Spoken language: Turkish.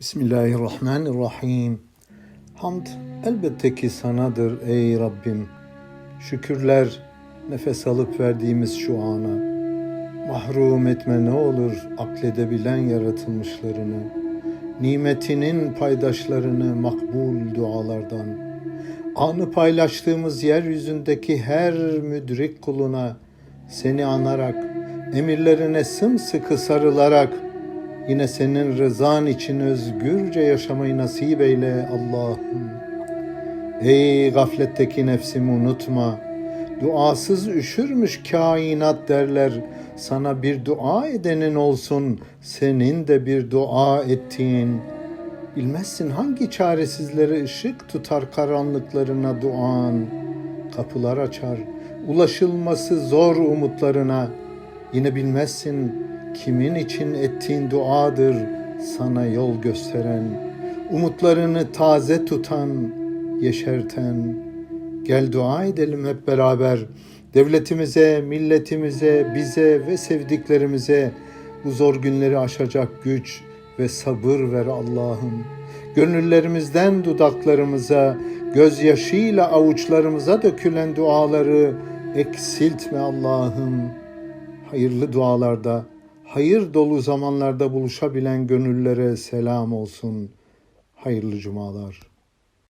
Bismillahirrahmanirrahim. Hamd elbette ki sanadır ey Rabbim. Şükürler nefes alıp verdiğimiz şu ana. Mahrum etme ne olur akledebilen yaratılmışlarını. Nimetinin paydaşlarını makbul dualardan. Anı paylaştığımız yeryüzündeki her müdrik kuluna seni anarak, emirlerine sımsıkı sarılarak Yine senin rızan için özgürce yaşamayı nasip eyle Allah'ım. Ey gafletteki nefsimi unutma. Duasız üşürmüş kainat derler. Sana bir dua edenin olsun, senin de bir dua ettiğin. Bilmezsin hangi çaresizlere ışık tutar karanlıklarına duan. Kapılar açar, ulaşılması zor umutlarına. Yine bilmezsin kimin için ettiğin duadır sana yol gösteren, umutlarını taze tutan, yeşerten. Gel dua edelim hep beraber. Devletimize, milletimize, bize ve sevdiklerimize bu zor günleri aşacak güç ve sabır ver Allah'ım. Gönüllerimizden dudaklarımıza, gözyaşıyla avuçlarımıza dökülen duaları eksiltme Allah'ım. Hayırlı dualarda, hayır dolu zamanlarda buluşabilen gönüllere selam olsun. Hayırlı cumalar.